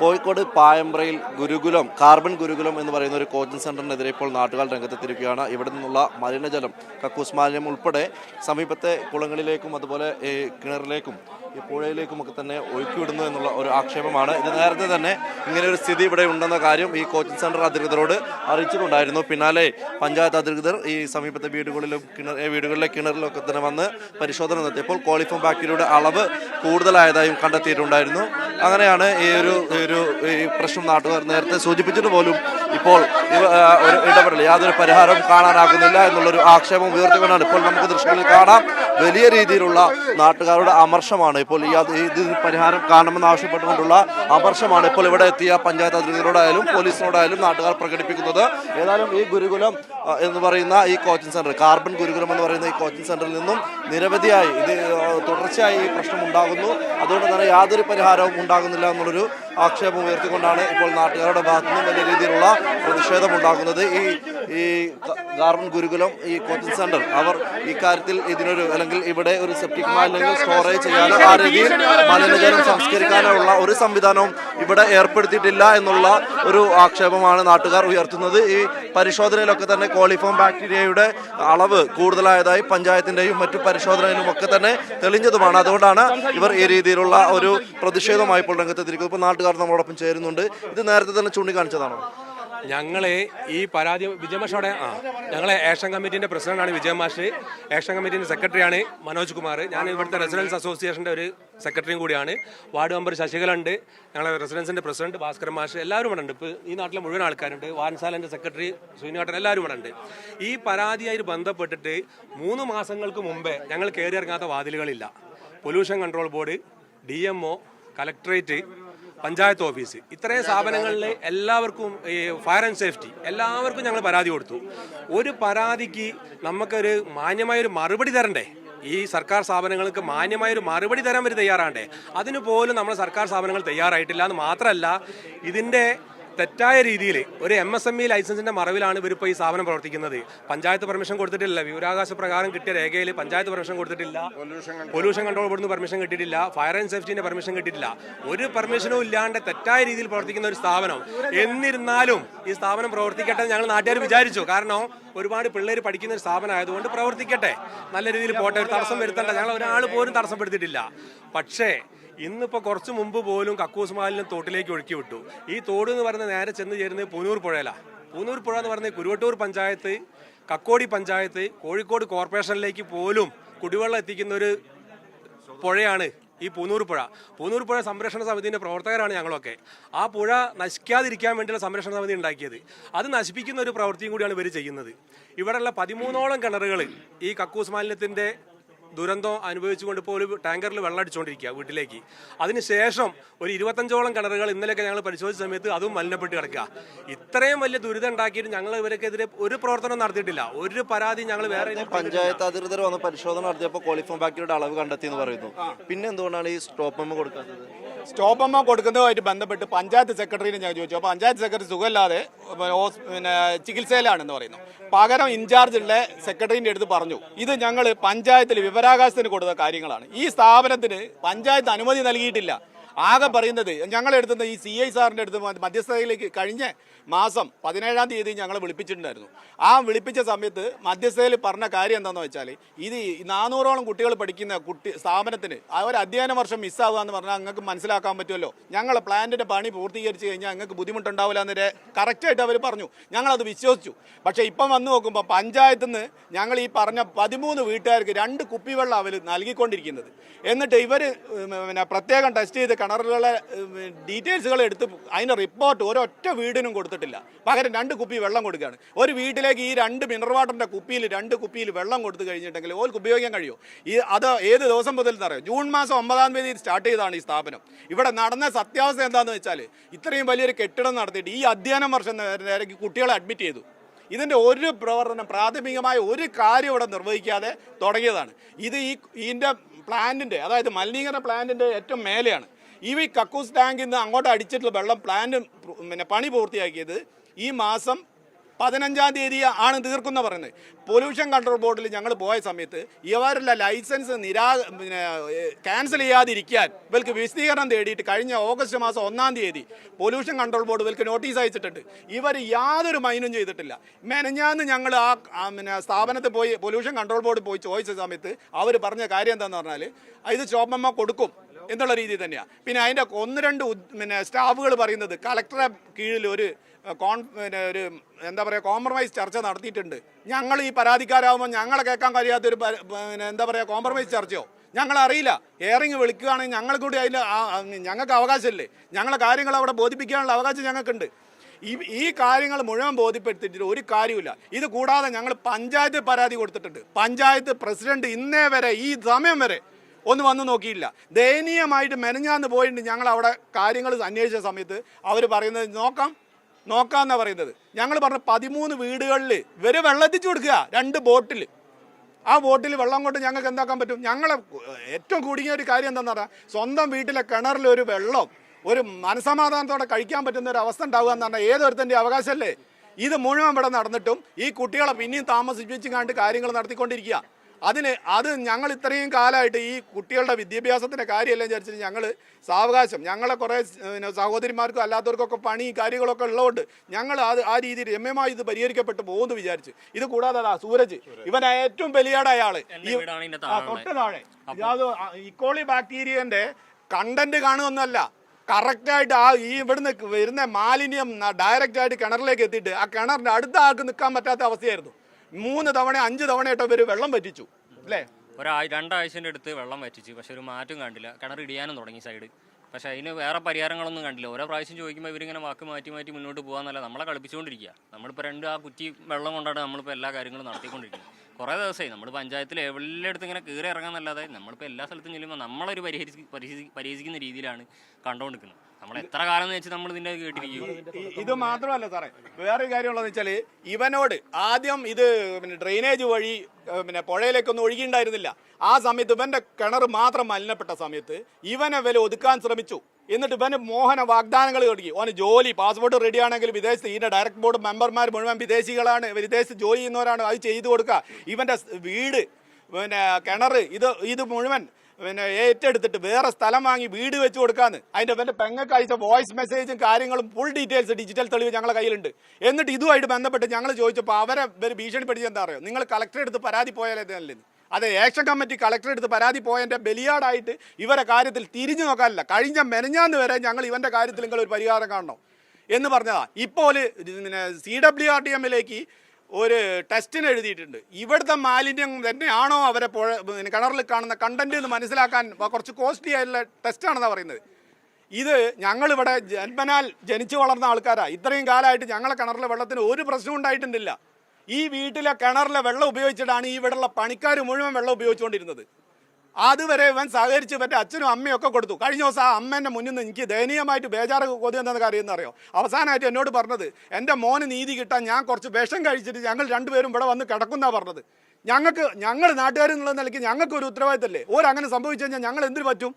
കോഴിക്കോട് പായമ്പ്രയിൽ ഗുരുകുലം carbon ഗുരുകുലം എന്ന് പറയുന്ന ഒരു കോച്ചിങ് സെന്ററിനെതിരെ ഇപ്പോൾ നാട്ടുകാർ രംഗത്തെത്തിയിരിക്കുകയാണ്. ഇവിടെ നിന്നുള്ള മലിനജലം കക്കൂസ് മാലിന്യം ഉൾപ്പെടെ സമീപത്തെ കുളങ്ങളിലേക്കും അതുപോലെ കിണറിലേക്കും ഈ പുഴയിലേക്കും ഒക്കെ തന്നെ ഒഴുക്കിവിടുന്നു എന്നുള്ള ഒരു ആക്ഷേപമാണ്. ഇത് നേരത്തെ തന്നെ ഇങ്ങനെ ഒരു സ്ഥിതി ഇവിടെ ഉണ്ടെന്ന കാര്യം ഈ കോച്ചിങ് സെന്റർ അധികൃതരോട് അറിയിച്ചിട്ടുണ്ടായിരുന്നു. പിന്നാലെ പഞ്ചായത്ത് അധികൃതർ ഈ സമീപത്തെ വീടുകളിലും കിണർ വീടുകളിലെ കിണറിലും ഒക്കെ തന്നെ വന്ന് പരിശോധന നടത്തിയപ്പോൾ കോളിഫോം ബാക്ടീരിയയുടെ അളവ് കൂടുതലായതായും കണ്ടെത്തിയിട്ടുണ്ടായിരുന്നു. അങ്ങനെയാണ് ഈ ഒരു ഒരു ഈ പ്രശ്നം നാട്ടുകാർ നേരത്തെ സൂചിപ്പിച്ചിട്ട് പോലും ഇപ്പോൾ ഒരു ഇടപെടൽ യാതൊരു പരിഹാരവും കാണാനാകുന്നില്ല എന്നുള്ളൊരു ആക്ഷേപം ഉയർത്തിക്കൊണ്ടാണ് ഇപ്പോൾ നമുക്ക് ദൃശ്യങ്ങളിൽ കാണാം. വലിയ രീതിയിലുള്ള നാട്ടുകാരുടെ അമർഷമാണ് ഇപ്പോൾ ഈ ഇതിന് പരിഹാരം കാണണമെന്ന് ആവശ്യപ്പെട്ടുകൊണ്ടുള്ള അമർഷമാണ് ഇപ്പോൾ ഇവിടെ എത്തിയ പഞ്ചായത്ത് അധികൃതരോടായാലും പോലീസിനോടായാലും നാട്ടുകാർ പ്രകടിപ്പിക്കുന്നത്. ഏതായാലും ഈ ഗുരുകുലം എന്ന് പറയുന്ന ഈ കോച്ചിങ് സെന്റർ കാർബൺ ഗുരുകുലം എന്ന് പറയുന്ന ഈ കോച്ചിങ് സെന്ററിൽ നിന്നും നിരവധിയായി ഇത് തുടർച്ചയായി ഈ പ്രശ്നം ഉണ്ടാകുന്നു. അതുകൊണ്ട് തന്നെ യാതൊരു പരിഹാരവും ഉണ്ടാകുന്നില്ല എന്നുള്ളൊരു ആക്ഷേപം ഉയർത്തിക്കൊണ്ടാണ് ഇപ്പോൾ നാട്ടുകാരുടെ ഭാഗത്തു നിന്നും വലിയ രീതിയിലുള്ള പ്രതിഷേധം ഉണ്ടാക്കുന്നത് ഈ ഈ ഗാർമെന്റ് ഗുരുകുലം ഈ കോച്ചിങ് സെന്റർ അവർ ഇക്കാര്യത്തിൽ ഇതിനൊരു അല്ലെങ്കിൽ ഇവിടെ ഒരു സെപ്റ്റിക് മാലിന്യങ്ങൾ സ്റ്റോറേജ് ചെയ്യാനോ ആ രീതിയിൽ മലിനജലം സംസ്കരിക്കാനോ ഉള്ള ഒരു സംവിധാനവും ഇവിടെ ഏർപ്പെടുത്തിയിട്ടില്ല എന്നുള്ള ഒരു ആക്ഷേപമാണ് നാട്ടുകാർ ഉയർത്തുന്നത്. ഈ പരിശോധനയിലൊക്കെ തന്നെ കോളിഫോം ബാക്ടീരിയയുടെ അളവ് കൂടുതലായതായി പഞ്ചായത്തിന്റെയും മറ്റു പരിശോധനയിലും ഒക്കെ തന്നെ തെളിഞ്ഞതുമാണ്. അതുകൊണ്ടാണ് ഇവർ ഈ രീതിയിലുള്ള ഒരു പ്രതിഷേധമായി ഇപ്പോൾ രംഗത്തെത്തിയിരിക്കുന്നത്. ഇപ്പോൾ നാട്ടുകാർ നമ്മളോടൊപ്പം ചേരുന്നുണ്ട്. ഇത് നേരത്തെ തന്നെ ചൂണ്ടിക്കാണിച്ചതാണോ? ഞങ്ങളെ ഈ പരാതി വിജയമാഷോടെ ആ ഞങ്ങളെ ഏഷൻ കമ്മിറ്റിന്റെ പ്രസിഡന്റാണ് വിജയമാഷ് ഏഷ്യൻ കമ്മിറ്റിന്റെ സെക്രട്ടറിയാണ് മനോജ് കുമാർ. ഞാൻ ഇവിടുത്തെ റെസിഡൻസ് അസോസിയേഷന്റെ ഒരു സെക്രട്ടറിയും കൂടിയാണ്. വാർഡ് മെമ്പർ ശശികല ഉണ്ട് ഞങ്ങളെ റെസിഡൻസിന്റെ പ്രസിഡന്റ് ഭാസ്കരൻ മാഷ്. എല്ലാവരും ഇവിടെ ഉണ്ട്. ഇപ്പോൾ ഈ നാട്ടിലെ മുഴുവൻ ആൾക്കാരുണ്ട്. വാൻസാലന്റെ സെക്രട്ടറി സുനിയാട്ടൻ എല്ലാവരും ഇവിടെ ഉണ്ട്. ഈ പരാതിയായി ബന്ധപ്പെട്ടിട്ട് മൂന്ന് മാസങ്ങൾക്ക് മുമ്പേ ഞങ്ങൾ കയറി ഇറങ്ങാത്ത വാതിലുകളില്ല. Pollution control board D M O panchayat office ഇത്രയും സ്ഥാപനങ്ങളിൽ എല്ലാവർക്കും ഈ ഫയർ ആൻഡ് സേഫ്റ്റി എല്ലാവർക്കും ഞങ്ങൾ പരാതി കൊടുത്തു. ഒരു പരാതിക്ക് നമുക്കൊരു മാന്യമായൊരു മറുപടി തരണ്ടേ? ഈ സർക്കാർ സ്ഥാപനങ്ങൾക്ക് മാന്യമായൊരു മറുപടി തരാൻ വരെ തയ്യാറാണ്ടേ അതിനു പോലും നമ്മുടെ സർക്കാർ സ്ഥാപനങ്ങൾ തയ്യാറായിട്ടില്ല എന്ന് മാത്രമല്ല ഇതിന്റെ തെറ്റായ രീതിയിൽ ഒരു എം എസ് എം ഇ ലൈസൻസിന്റെ മറവിലാണ് ഇവരിപ്പോൾ ഈ സ്ഥാപനം പ്രവർത്തിക്കുന്നത്. പഞ്ചായത്ത് പെർമിഷൻ കൊടുത്തിട്ടില്ല. വിവരാകാശ പ്രകാരം കിട്ടിയ രേഖയിൽ പഞ്ചായത്ത് പെർമിഷൻ കൊടുത്തിട്ടില്ല. പൊല്യൂഷൻ കൺട്രോൾ ബോർഡിന് പെർമിഷൻ കിട്ടിയിട്ടില്ല. ഫയർ ആൻഡ് സേഫ്റ്റിന്റെ പെർമിഷൻ കിട്ടിയിട്ടില്ല. ഒരു പെർമിഷനും ഇല്ലാണ്ട് തെറ്റായ രീതിയിൽ പ്രവർത്തിക്കുന്ന ഒരു സ്ഥാപനം. എന്നിരുന്നാലും ഈ സ്ഥാപനം പ്രവർത്തിക്കട്ടെ ഞങ്ങൾ നാട്ടുകാർ വിചാരിച്ചു. കാരണം ഒരുപാട് പിള്ളേർ പഠിക്കുന്ന ഒരു സ്ഥാപനം ആയതുകൊണ്ട് പ്രവർത്തിക്കട്ടെ. നല്ല രീതിയിൽ പോട്ടെ. ഒരു തടസ്സം വരുത്തണ്ട. ഞങ്ങൾ ഒരാൾ പോലും തടസ്സപ്പെടുത്തിയിട്ടില്ല. പക്ഷേ ഇന്നിപ്പോൾ കുറച്ച് മുമ്പ് പോലും കക്കൂസ് മാലിന്യം തോട്ടിലേക്ക് ഒഴുക്കി വിട്ടു. ഈ തോട് എന്ന് പറയുന്നത് നേരെ ചെന്ന് ചേരുന്നത് പൂനൂർ പുഴയിലാണ് പൂനൂർ പുഴ എന്ന് പറയുന്നത് കുരുവട്ടൂർ പഞ്ചായത്ത് കക്കോടി പഞ്ചായത്ത് കോഴിക്കോട് കോർപ്പറേഷനിലേക്ക് പോലും കുടിവെള്ളം എത്തിക്കുന്ന ഒരു പുഴയാണ് ഈ പൂനൂർ പുഴ. പൂനൂർ പുഴ സംരക്ഷണ സമിതിന്റെ പ്രവർത്തകരാണ് ഞങ്ങളൊക്കെ. ആ പുഴ നശിക്കാതിരിക്കാൻ വേണ്ടിയുള്ള സംരക്ഷണ സമിതി ഉണ്ടാക്കിയത്. അത് നശിപ്പിക്കുന്ന ഒരു പ്രവൃത്തിയും കൂടിയാണ് ഇവർ ചെയ്യുന്നത്. ഇവിടെയുള്ള പതിമൂന്നോളം കിണറുകൾ ഈ കക്കൂസ് മാലിന്യത്തിന്റെ ദുരന്തം അനുഭവിച്ചുകൊണ്ട് ഇപ്പോൾ ഒരു ടാങ്കറിൽ വെള്ളം അടിച്ചുകൊണ്ടിരിക്കുക വീട്ടിലേക്ക്. അതിനുശേഷം ഒരു ഇരുപത്തഞ്ചോളം കിണറുകൾ ഇന്നലെയൊക്കെ ഞങ്ങൾ പരിശോധിച്ച സമയത്ത് അതും മലിനപ്പെട്ട് കിടക്കുക. ഇത്രയും വലിയ ദുരിതം ഉണ്ടാക്കിയിട്ട് ഞങ്ങൾ ഇവർക്കെതിരെ ഒരു പ്രവർത്തനം നടത്തിയിട്ടില്ല. ഒരു പരാതി ഞങ്ങൾ വേറെ പഞ്ചായത്ത് അധികൃതർ വന്ന് പരിശോധന നടത്തിയപ്പോൾ കോളിഫോം ബാക്കിയുടെ അളവ് കണ്ടെത്തി എന്ന് പറയുന്നു പിന്നെ എന്തുകൊണ്ടാണ് ഈ സ്റ്റോപ്പ് കൊടുക്കുന്നത് സ്റ്റോപ്പ് അമ്മ കൊടുക്കുന്നതുമായിട്ട് ബന്ധപ്പെട്ട് പഞ്ചായത്ത് സെക്രട്ടറിനെ ഞാൻ ചോദിച്ചു. അപ്പോൾ പഞ്ചായത്ത് സെക്രട്ടറി സുഖമില്ലാതെ പിന്നെ ചികിത്സയിലാണെന്ന് പറയുന്നു. പകരം ഇൻചാർജ് ഉള്ള സെക്രട്ടറിന്റെ അടുത്ത് പറഞ്ഞു ഇത് ഞങ്ങൾ പഞ്ചായത്തിൽ വിവരാകാശത്തിന് കൊടുത്ത കാര്യങ്ങളാണ്. ഈ സ്ഥാപനത്തിന് പഞ്ചായത്ത് അനുമതി നൽകിയിട്ടില്ല. ആകെ പറയുന്നത് ഞങ്ങളെടുത്തുന്ന ഈ സി ഐ സാറിന്റെ അടുത്ത് മധ്യസ്ഥതയിലേക്ക് കഴിഞ്ഞ മാസം പതിനേഴാം തീയതി ഞങ്ങൾ വിളിപ്പിച്ചിട്ടുണ്ടായിരുന്നു. ആ വിളിപ്പിച്ച സമയത്ത് മധ്യസ്ഥതയിൽ പറഞ്ഞ കാര്യം എന്താണെന്ന് വെച്ചാൽ ഇത് നാനൂറോളം കുട്ടികൾ പഠിക്കുന്ന കുട്ടി സ്ഥാപനത്തിന് ആ ഒരു അധ്യയന വർഷം മിസ്സാവുക എന്ന് പറഞ്ഞാൽ നിങ്ങൾക്ക് മനസ്സിലാക്കാൻ പറ്റുമല്ലോ. ഞങ്ങൾ പ്ലാന്റിന്റെ പണി പൂർത്തീകരിച്ച് കഴിഞ്ഞാൽ നിങ്ങൾക്ക് ബുദ്ധിമുട്ടുണ്ടാവില്ല എന്നൊരു കറക്റ്റായിട്ട് അവർ പറഞ്ഞു. ഞങ്ങളത് വിശ്വസിച്ചു. പക്ഷേ ഇപ്പം വന്ന് നോക്കുമ്പോൾ പഞ്ചായത്തിൽ നിന്ന് ഞങ്ങൾ ഈ പറഞ്ഞ പതിമൂന്ന് വീട്ടുകാർക്ക് രണ്ട് കുപ്പിവെള്ളം അവർ നൽകിക്കൊണ്ടിരിക്കുന്നത്. എന്നിട്ട് ഇവർ പിന്നെ പ്രത്യേകം ടെസ്റ്റ് ചെയ്ത് കിണറുകളെ ഡീറ്റെയിൽസുകൾ എടുത്ത് അതിന് റിപ്പോർട്ട് ഒരൊറ്റ വീടിനും കൊടുത്തിട്ടില്ല. പകരം രണ്ട് കുപ്പി വെള്ളം കൊടുക്കുകയാണ്. ഒരു വീട്ടിലേക്ക് ഈ രണ്ട് മിനറൽ വാട്ടറിന്റെ കുപ്പിയിൽ രണ്ട് കുപ്പിയിൽ വെള്ളം കൊടുത്തു കഴിഞ്ഞിട്ടുണ്ടെങ്കിൽ ഓർക്ക് ഉപയോഗിക്കാൻ കഴിയുമോ ഈ അത് ഏത് ദിവസം മുതൽ എന്നറിയാം ജൂൺ മാസം ഒമ്പതാം തീയതി സ്റ്റാർട്ട് ചെയ്തതാണ് ഈ സ്ഥാപനം. ഇവിടെ നടന്ന സത്യാവസ്ഥ എന്താണെന്ന് വെച്ചാൽ ഇത്രയും വലിയൊരു കെട്ടിടം നടത്തിയിട്ട് ഈ അധ്യയനം വർഷം നേരെ കുട്ടികളെ അഡ്മിറ്റ് ചെയ്തു. ഇതിന്റെ ഒരു പ്രവർത്തനം പ്രാഥമികമായ ഒരു കാര്യം ഇവിടെ നിർവഹിക്കാതെ തുടങ്ങിയതാണ്. ഇത് ഈ ഇതിന്റെ പ്ലാന്റിന്റെ അതായത് മലിനീകരണ പ്ലാന്റിന്റെ ഏറ്റവും മേലെയാണ്. ഈ കക്കൂസ് ടാങ്കിൽ നിന്ന് അങ്ങോട്ട് അടിച്ചിട്ടുള്ള വെള്ളം പ്ലാന്റ് പിന്നെ പണി പൂർത്തിയാക്കിയത് ഈ മാസം പതിനഞ്ചാം തീയതി ആണ് തീർക്കുന്ന പറയുന്നത്. പൊല്യൂഷൻ കൺട്രോൾ ബോർഡിൽ ഞങ്ങൾ പോയ സമയത്ത് ഇവരുടെ ലൈസൻസ് നിരാ പിന്നെ ക്യാൻസൽ ചെയ്യാതിരിക്കാൻ ഇവർക്ക് വിശദീകരണം തേടിയിട്ട് കഴിഞ്ഞ ഓഗസ്റ്റ് മാസം ഒന്നാം തീയതി പൊല്യൂഷൻ കൺട്രോൾ ബോർഡ് ഇവർക്ക് നോട്ടീസ് അയച്ചിട്ടുണ്ട്. ഇവർ യാതൊരു മൈനും ചെയ്തിട്ടില്ല. മെനഞ്ഞാന്ന് ഞങ്ങൾ ആ പിന്നെ സ്ഥാപനത്തിൽ പോയി പൊല്യൂഷൻ കൺട്രോൾ ബോർഡിൽ പോയി ചോദിച്ച സമയത്ത് അവർ പറഞ്ഞ കാര്യം എന്താണെന്ന് പറഞ്ഞാൽ ഇത് ചോപ്പമ്മ കൊടുക്കും. എന്നുള്ള രീതി തന്നെയാണ് പിന്നെ അതിന്റെ ഒന്ന് രണ്ട് പിന്നെ സ്റ്റാഫുകൾ പറയുന്നത് കളക്ടറെ കീഴിൽ ഒരു കോൺ പിന്നെ ഒരു എന്താ പറയുക കോംപ്രമൈസ് ചർച്ച നടത്തിയിട്ടുണ്ട്. ഞങ്ങൾ ഈ പരാതിക്കാരാകുമ്പോൾ ഞങ്ങളെ കേൾക്കാൻ കഴിയാത്തൊരു പിന്നെ എന്താ പറയുക കോംപ്രമൈസ് ചർച്ചയോ? ഞങ്ങളറിയില്ല എയറിങ് വിളിക്കുകയാണെങ്കിൽ ഞങ്ങൾ കൂടി അതിൽ ഞങ്ങൾക്ക് അവകാശമില്ലേ? ഞങ്ങളെ കാര്യങ്ങൾ അവിടെ ബോധിപ്പിക്കാനുള്ള അവകാശം ഞങ്ങൾക്കുണ്ട്. ഈ ഈ കാര്യങ്ങൾ മുഴുവൻ ബോധ്യപ്പെടുത്തിയിട്ട് ഒരു കാര്യമില്ല ഇത് കൂടാതെ ഞങ്ങൾ പഞ്ചായത്ത് പരാതി കൊടുത്തിട്ടുണ്ട്. പഞ്ചായത്ത് പ്രസിഡന്റ് ഇന്നേ വരെ ഈ സമയം വരെ ഒന്ന് വന്ന് നോക്കിയില്ല. ദയനീയമായിട്ട് മെനഞ്ഞാന്ന് പോയിട്ട് ഞങ്ങൾ അവിടെ കാര്യങ്ങൾ അന്വേഷിച്ച സമയത്ത് അവർ പറയുന്നത് നോക്കാം നോക്കാമെന്നാണ് പറയുന്നത്. ഞങ്ങൾ പറഞ്ഞ പതിമൂന്ന് വീടുകളിൽ ഇവർ വെള്ളം എത്തിച്ചു കൊടുക്കുക രണ്ട് ബോട്ടിൽ ആ ബോട്ടിൽ വെള്ളം കൊണ്ട് ഞങ്ങൾക്ക് എന്താക്കാൻ പറ്റും? ഞങ്ങളെ ഏറ്റവും കുടുങ്ങിയ ഒരു കാര്യം എന്താണെന്ന് പറഞ്ഞാൽ സ്വന്തം വീട്ടിലെ കിണറിൽ ഒരു വെള്ളം ഒരു മനസമാധാനത്തോടെ കഴിക്കാൻ പറ്റുന്ന ഒരു അവസ്ഥ ഉണ്ടാവുക എന്ന് പറഞ്ഞാൽ ഏതൊരുത്തന്റെ അവകാശമല്ലേ ഇത് മുഴുവൻ ഇവിടെ നടന്നിട്ടും ഈ കുട്ടികളെ പിന്നെയും താമസിപ്പിച്ചും കണ്ട് കാര്യങ്ങൾ നടത്തിക്കൊണ്ടിരിക്കുക. അതിന് അത് ഞങ്ങൾ ഇത്രയും കാലമായിട്ട് ഈ കുട്ടികളുടെ വിദ്യാഭ്യാസത്തിന്റെ കാര്യമെല്ലാം വിചാരിച്ചിട്ട് ഞങ്ങൾ സാവകാശം. ഞങ്ങളെ കുറേ പിന്നെ സഹോദരിമാർക്കും അല്ലാത്തവർക്കൊക്കെ പണി കാര്യങ്ങളൊക്കെ ഉള്ളതുകൊണ്ട് ഞങ്ങൾ അത് ആ രീതിയിൽ രമ്യമായി ഇത് പരിഹരിക്കപ്പെട്ട് പോകുമെന്ന് വിചാരിച്ചു. ഇത് കൂടാതെ അതാ സൂരജ്. ഇവൻ ഏറ്റവും ബലിയാടായ ആൾ തൊട്ട് താഴെ. അത് ഇക്കോളി ബാക്ടീരിയന്റെ കണ്ടന്റ് കാണുമെന്നല്ല. കറക്റ്റായിട്ട് ആ ഈ ഇവിടുന്ന് വരുന്ന മാലിന്യം ഡയറക്റ്റ് ആയിട്ട് കിണറിലേക്ക് എത്തിയിട്ട് ആ കിണറിന്റെ അടുത്ത ആൾക്ക് നിൽക്കാൻ പറ്റാത്ത അവസ്ഥയായിരുന്നു. മൂന്ന് തവണ അഞ്ച് തവണയായിട്ട് ഇവർ വെള്ളം പറ്റിച്ചു അല്ലേ? ഒരാഴ്ച രണ്ടാഴ്ചന്റെ അടുത്ത് വെള്ളം വറ്റിച്ച്. പക്ഷെ ഒരു മാറ്റം കണ്ടില്ല. കിണർ ഇടിയാനും തുടങ്ങി സൈഡ്. പക്ഷെ അതിന് വേറെ പരിഹാരങ്ങളൊന്നും കണ്ടില്ല. ഓരോ പ്രാവശ്യം ചോദിക്കുമ്പോൾ ഇവരിങ്ങനെ വാക്ക് മാറ്റി മാറ്റി മുന്നോട്ട് പോകാന്നല്ല നമ്മളെ കളിപ്പിച്ചുകൊണ്ടിരിക്കുക നമ്മളിപ്പോൾ രണ്ട് ആ കുറ്റി വെള്ളം കൊണ്ടാണ് നമ്മളിപ്പോൾ എല്ലാ കാര്യങ്ങളും നടത്തിക്കൊണ്ടിരിക്കുന്നത്. കുറേ ദിവസമായി. നമ്മൾ പഞ്ചായത്തിൽ എവിടെയടുത്ത് ഇങ്ങനെ കയറി ഇറങ്ങാന്നല്ലാതെ നമ്മളിപ്പോൾ എല്ലാ സ്ഥലത്തും ചെല്ലുമ്പോൾ നമ്മളൊരു പരിഹരിച്ച് പരിഹരി- പരിഹരിക്കുന്ന രീതിയിലാണ് കണ്ടുകൊണ്ടിരിക്കുന്നത് നമ്മൾ എത്ര കാലം വെച്ച് നമ്മൾ ഇതിന്റെ കേട്ടിരിക്കും. ഇത് മാത്രമല്ല സാറേ. വേറൊരു കാര്യമുള്ളതെന്ന് വെച്ചാൽ ഇവനോട് ആദ്യം ഇത് പിന്നെ ഡ്രെയിനേജ് വഴി പിന്നെ പുഴയിലേക്കൊന്നും ഒഴുകിണ്ടായിരുന്നില്ല. ആ സമയത്ത് ഇവന്റെ കിണർ മാത്രം മലിനപ്പെട്ട സമയത്ത് ഇവനെ വില ഒതുക്കാൻ ശ്രമിച്ചു. എന്നിട്ട് ഇവന് മോഹന വാഗ്ദാനങ്ങൾ കിട്ടി ഓന് ജോലി പാസ്പോർട്ട് റെഡി ആണെങ്കിൽ വിദേശത്ത് ഇതിന്റെ ഡയറക്ട് ബോർഡ് മെമ്പർമാർ മുഴുവൻ വിദേശികളാണ് വിദേശത്ത് ജോലി ചെയ്യുന്നവരാണ് അത് ചെയ്തു കൊടുക്കുക. ഇവന്റെ വീട് പിന്നെ കിണർ ഇത് ഇത് മുഴുവൻ പിന്നെ ഏറ്റെടുത്തിട്ട് വേറെ സ്ഥലം വാങ്ങി വീട് വെച്ച് കൊടുക്കാന്ന്. അതിന്റെ പിന്നെ പെങ്ങൾക്ക് അയച്ച വോയിസ് മെസ്സേജും കാര്യങ്ങളും ഫുൾ ഡീറ്റെയിൽസ് ഡിജിറ്റൽ തെളിവ് ഞങ്ങളുടെ കയ്യിലുണ്ട്. എന്നിട്ട് ഇതുമായിട്ട് ബന്ധപ്പെട്ട് ഞങ്ങൾ ചോദിച്ചപ്പോൾ അവരെ ഭീഷണിപ്പെടുത്തി എന്താ അറിയോ? നിങ്ങൾ കളക്ടറെ അടുത്ത് പരാതി പോയാലേ നല്ലത്. അതെ ഏക്ഷൻ കമ്മിറ്റി കളക്ടറെ അടുത്ത് പരാതി പോയതിന്റെ ബലിയാടായിട്ട് ഇവരെ കാര്യത്തിൽ തിരിഞ്ഞു നോക്കാനില്ല. കഴിഞ്ഞ മെനഞ്ഞാന്ന് വരെ ഞങ്ങൾ ഇവന്റെ കാര്യത്തിൽ നിങ്ങൾ ഒരു പരിഹാരം കാണണം എന്ന് പറഞ്ഞതാ. ഇപ്പോൾ പിന്നെ സി ഡബ്ല്യു ആർ ടി എമ്മിലേക്ക് ഒരു ടെസ്റ്റിന് എഴുതിയിട്ടുണ്ട്. ഇവിടുത്തെ മാലിന്യം തന്നെയാണോ അവരെ പുഴ കിണറിൽ കാണുന്ന കണ്ടന്റ് എന്ന് മനസ്സിലാക്കാൻ കുറച്ച് കോസ്റ്റ്ലി ആയിട്ടുള്ള ടെസ്റ്റാണെന്നാണ് പറയുന്നത്. ഇത് ഞങ്ങളിവിടെ ജന്മനാൽ ജനിച്ചു വളർന്ന ആൾക്കാരാണ് ഇത്രയും കാലമായിട്ട് ഞങ്ങളെ കിണറിലെ വെള്ളത്തിന് ഒരു പ്രശ്നം ഉണ്ടായിട്ടുണ്ടില്ല ഈ വീട്ടിലെ കിണറിലെ വെള്ളം ഉപയോഗിച്ചിട്ടാണ് ഈ ഇവിടെയുള്ള പണിക്കാർ മുഴുവൻ വെള്ളം ഉപയോഗിച്ചുകൊണ്ടിരുന്നത്. അതുവരെ ഇവൻ സഹകരിച്ച് ഇവന്റെ അച്ഛനും അമ്മയും ഒക്കെ കൊടുത്തു. കഴിഞ്ഞ ദിവസം ആ അമ്മേന്റെ മുന്നിൽ നിന്ന് എനിക്ക് ദയനീയമായിട്ട് ബേജാറ് കൊതി എന്താ കാര്യം എന്നറിയോ അവസാനമായിട്ട് എന്നോട് പറഞ്ഞത് എന്റെ മോന് നീതി കിട്ടാൻ ഞാൻ കുറച്ച് വിഷം കഴിച്ചിട്ട് ഞങ്ങൾ രണ്ടുപേരും ഇവിടെ വന്ന് കിടക്കുന്ന പറഞ്ഞത്. ഞങ്ങൾക്ക് ഞങ്ങൾ നാട്ടുകാരെന്നുള്ള നിലയ്ക്ക് ഞങ്ങൾക്ക് ഒരു ഉത്തരവാദിത്തമല്ലേ ഓരങ്ങനെ സംഭവിച്ചു കഴിഞ്ഞാൽ ഞങ്ങൾ എന്തിനു പറ്റും?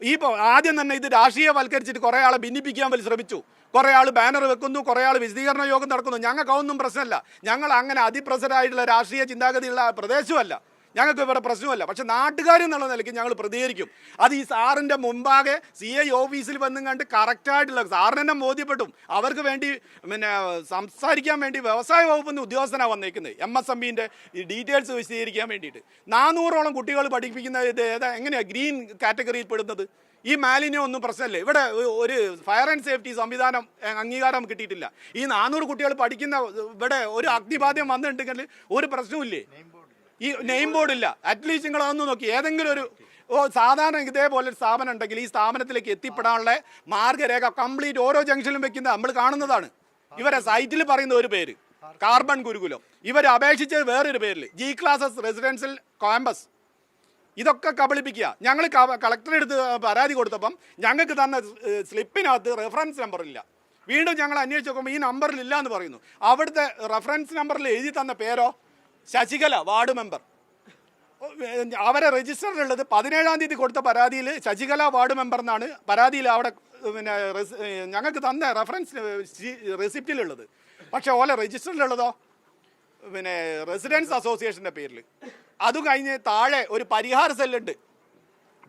ഈ ആദ്യം തന്നെ ഇത് രാഷ്ട്രീയവൽക്കരിച്ചിട്ട് കുറേ ആളെ ഭിന്നിപ്പിക്കാൻ വേണ്ടി ശ്രമിച്ചു. കുറേ ആൾ ബാനർ വെക്കുന്നു കുറേ ആൾ വിശദീകരണ യോഗം നടക്കുന്നു. ഞങ്ങൾക്കൊന്നും പ്രശ്നമല്ല. ഞങ്ങൾ അങ്ങനെ അതിപ്രസരായിട്ടുള്ള രാഷ്ട്രീയ ചിന്താഗതിയുള്ള പ്രദേശമല്ല. ഞങ്ങൾക്ക് ഇവിടെ പ്രശ്നമല്ല. പക്ഷെ നാട്ടുകാർ എന്നുള്ള നിലയ്ക്ക് ഞങ്ങൾ പ്രതികരിക്കും. അത് ഈ സാറിന്റെ മുമ്പാകെ സി ഐ ഓഫീസിൽ വന്നും കണ്ട് കറക്റ്റായിട്ടുള്ള സാറിന് തന്നെ ബോധ്യപ്പെട്ടും. അവർക്ക് വേണ്ടി പിന്നെ സംസാരിക്കാൻ വേണ്ടി വ്യവസായ വകുപ്പിൽ ഉദ്യോഗസ്ഥനാണ് വന്നേക്കുന്നത് എം എസ് എം ബിന്റെ ഡീറ്റെയിൽസ് വിശദീകരിക്കാൻ വേണ്ടിയിട്ട്. നാനൂറോളം കുട്ടികൾ പഠിപ്പിക്കുന്ന ഇത് ഏതാ? എങ്ങനെയാണ് ഗ്രീൻ കാറ്റഗറിയിൽ പെടുന്നത്? ഈ മാലിന്യം ഒന്നും പ്രശ്നമല്ലേ. ഇവിടെ ഒരു ഫയർ ആൻഡ് സേഫ്റ്റി സംവിധാനം അംഗീകാരം കിട്ടിയിട്ടില്ല. ഈ നാനൂറ് കുട്ടികൾ പഠിക്കുന്ന ഇവിടെ ഒരു അഗ്നിബാധ്യം വന്നിട്ടുണ്ടെങ്കിൽ ഒരു പ്രശ്നമില്ലേ ഈ നെയിം ബോർഡില്ല അറ്റ്ലീസ്റ്റ് നിങ്ങൾ അതൊന്ന് നോക്കി. ഏതെങ്കിലും ഒരു ഓ സാധാരണ ഇതേപോലെ ഒരു സ്ഥാപനം ഉണ്ടെങ്കിൽ ഈ സ്ഥാപനത്തിലേക്ക് എത്തിപ്പെടാനുള്ള മാർഗരേഖ കംപ്ലീറ്റ് ഓരോ ജംഗ്ഷനിലും വെക്കുന്നത് നമ്മൾ കാണുന്നതാണ്. ഇവരെ സൈറ്റിൽ പറയുന്ന ഒരു പേര്. കാർബൺ ഗുരുകുലം ഇവർ അപേക്ഷിച്ചത് വേറൊരു പേരിൽ ജി ക്ലാസസ് റെസിഡൻഷ്യൽ ക്യാമ്പസ് ഇതൊക്കെ കബളിപ്പിക്കുക. ഞങ്ങൾ കളക്ടറെ എടുത്ത് പരാതി കൊടുത്തപ്പം ഞങ്ങൾക്ക് തന്ന സ്ലിപ്പിനകത്ത് റെഫറൻസ് നമ്പർ ഇല്ല. വീണ്ടും ഞങ്ങൾ അന്വേഷിച്ച് നോക്കുമ്പോൾ ഈ നമ്പറിൽ ഇല്ല എന്ന് പറയുന്നു. അവിടുത്തെ റെഫറൻസ് നമ്പറിൽ എഴുതി തന്ന പേരോ? ശശികല വാർഡ് മെമ്പർ അവരെ രജിസ്റ്ററിലുള്ളത് പതിനേഴാം തീയതി കൊടുത്ത പരാതിയിൽ ശശികല വാർഡ് മെമ്പർ എന്നാണ് പരാതിയിൽ അവിടെ പിന്നെ ഞങ്ങൾക്ക് തന്ന റെഫറൻസ് റെസിപ്റ്റിലുള്ളത് പക്ഷേ ഓലെ രജിസ്റ്ററിലുള്ളതോ പിന്നെ റെസിഡൻസ് അസോസിയേഷന്റെ പേരിൽ അത് കഴിഞ്ഞ് താഴെ ഒരു പരിഹാര സെല്ലുണ്ട്.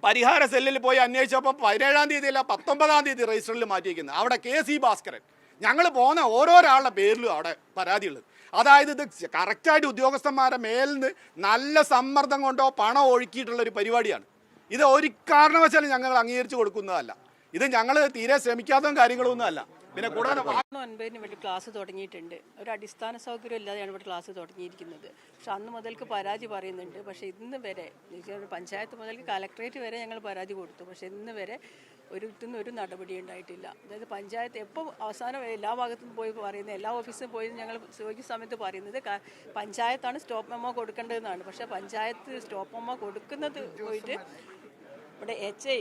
പരിഹാര സെല്ലിൽ പോയി അന്വേഷിച്ചപ്പോൾ പതിനേഴാം തീയതി അല്ല പത്തൊമ്പതാം തീയതി രജിസ്റ്ററിൽ മാറ്റിയിരിക്കുന്നത് അവിടെ കെ സി ഭാസ്കരൻ. ഞങ്ങൾ പോകുന്ന ഓരോരാളുടെ പേരിലും അവിടെ പരാതിയുള്ളത്. അതായത് ഇത് കറക്റ്റായിട്ട് ഉദ്യോഗസ്ഥന്മാരുടെ മേലിൽ നിന്ന് നല്ല സമ്മർദ്ദം കൊണ്ടോ പണം ഒഴുക്കിയിട്ടുള്ള ഒരു പരിപാടിയാണ്. ഇത് ഒരു കാരണവശാലും ഞങ്ങൾ അംഗീകരിച്ചു കൊടുക്കുന്നതല്ല. ഇത് ഞങ്ങൾ തീരെ ശ്രമിക്കാത്ത കാര്യങ്ങളൊന്നും അല്ല. പിന്നെ കൂടാതെ ഒൻപതിന് വേണ്ടി ക്ലാസ് തുടങ്ങിയിട്ടുണ്ട്. ഒരു അടിസ്ഥാന സൗകര്യം ഇല്ലാതെയാണ് ഇവിടെ ക്ലാസ് തുടങ്ങിയിരിക്കുന്നത്. പക്ഷെ അന്ന് മുതൽക്ക് പരാതി പറയുന്നുണ്ട്. പക്ഷേ ഇന്ന് വരെ പഞ്ചായത്ത് മുതൽക്ക് കലക്ട്രേറ്റ് വരെ ഞങ്ങൾ പരാതി കൊടുത്തു. പക്ഷേ ഇന്ന് വരെ ഒരു ഇട്ടുന്ന ഒരു നടപടി ഉണ്ടായിട്ടില്ല. അതായത് പഞ്ചായത്ത് എപ്പോൾ അവസാനം എല്ലാ ഭാഗത്തും പോയി പറയുന്നത് എല്ലാ ഓഫീസിലും പോയി ഞങ്ങൾ ചോദിക്കുന്ന സമയത്ത് പറയുന്നത് പഞ്ചായത്താണ് സ്റ്റോപ്പ് മെമ്മോ കൊടുക്കേണ്ടതെന്നാണ്. പക്ഷേ പഞ്ചായത്ത് സ്റ്റോപ്പ് മെമ്മോ കൊടുക്കുന്നത് പോയിട്ട് ഇവിടെ എച്ച് ഐ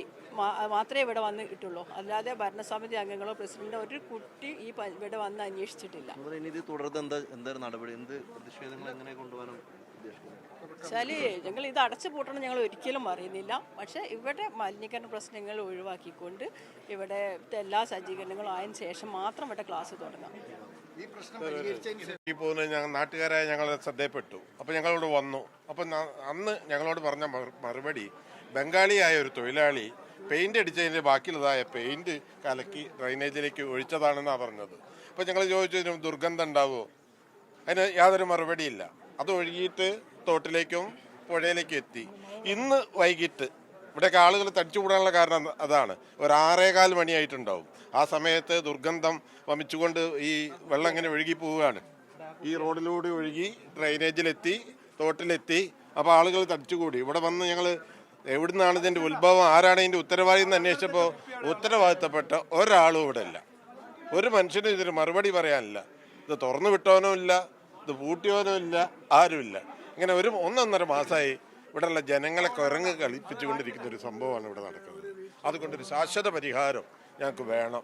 മാത്രമേ ഇവിടെ വന്ന് കിട്ടുള്ളൂ അല്ലാതെ ഭരണസമിതി അംഗങ്ങളോ പ്രസിഡന്റോ ഒരു കുട്ടി ഈ ഇവിടെ വന്ന് അന്വേഷിച്ചിട്ടില്ല. അതുപോലെ ഇനി ഇത് തുടർന്ന് എന്താ എന്തായാലും നടപടി? എന്ത് പ്രതിഷേധങ്ങൾ എങ്ങനെ കൊണ്ടുപോകാനും ഉദ്ദേശിക്കുന്നത്? വെച്ചാൽ ഞങ്ങൾ ഇത് അടച്ചു പൂട്ടണം ഞങ്ങൾ ഒരിക്കലും അറിയുന്നില്ല. പക്ഷെ ഇവിടെ മലിനീകരണ പ്രശ്നങ്ങൾ ഒഴിവാക്കിക്കൊണ്ട് ഇവിടെ എല്ലാ സജ്ജീകരണങ്ങളും ആയതിനു ശേഷം മാത്രം ഇവിടെ ക്ലാസ് തുടങ്ങാം. ഈ പോകുന്ന ഞങ്ങൾ നാട്ടുകാരായ ഞങ്ങൾ ശ്രദ്ധയപ്പെട്ടു അപ്പോൾ ഞങ്ങളോട് വന്നു. അപ്പോൾ അന്ന് ഞങ്ങളോട് പറഞ്ഞ മറുപടി ബംഗാളിയായ ഒരു തൊഴിലാളി പെയിന്റ് അടിച്ചതിന്റെ ബാക്കിയുള്ളതായ പെയിന്റ് കലക്കി ഡ്രൈനേജിലേക്ക് ഒഴിച്ചതാണെന്നാണ് പറഞ്ഞത്. അപ്പോൾ ഞങ്ങൾ ചോദിച്ചതിന് ദുർഗന്ധം ഉണ്ടാവുമോ? അതിന് യാതൊരു മറുപടിയില്ല. അത് ഒഴുകിയിട്ട് തോട്ടിലേക്കും പുഴയിലേക്കും എത്തി. ഇന്ന് വൈകിട്ട് ഇവിടെയൊക്കെ ആളുകൾ തടിച്ചു കൂടാനുള്ള കാരണം അതാണ്. ഒരു ആറേകാൽ മണിയായിട്ടുണ്ടാവും. ആ സമയത്ത് ദുർഗന്ധം വമിച്ചുകൊണ്ട് ഈ വെള്ളം ഇങ്ങനെ ഒഴുകി പോവുകയാണ്. ഈ റോഡിലൂടെ ഒഴുകി ഡ്രൈനേജിലെത്തി തോട്ടിലെത്തി അപ്പോൾ ആളുകൾ തടിച്ചുകൂടി ഇവിടെ വന്ന് ഞങ്ങൾ എവിടുന്നാണ് ഇതിന്റെ ഉത്ഭവം? ആരാണ് ഇതിന്റെ ഉത്തരവാദി എന്ന് അന്വേഷിച്ചപ്പോൾ ഉത്തരവാദിത്തപ്പെട്ട ഒരാളും ഇവിടെ ഇല്ല. ഒരു മനുഷ്യനും ഇതിന് മറുപടി പറയാനില്ല. ഇത് തുറന്നു വിട്ടവനും ഇല്ല ഇത് പൂട്ടിയവനും ഇല്ല ആരുമില്ല ഇങ്ങനെ ഒരു ഒന്നൊന്നര മാസമായി ഇവിടെയുള്ള ജനങ്ങളെ കുരങ്ങ് കളിപ്പിച്ചുകൊണ്ടിരിക്കുന്ന ഒരു സംഭവമാണ് ഇവിടെ നടക്കുന്നത്. അതുകൊണ്ടൊരു ശാശ്വത പരിഹാരം ഞങ്ങൾക്ക് വേണം.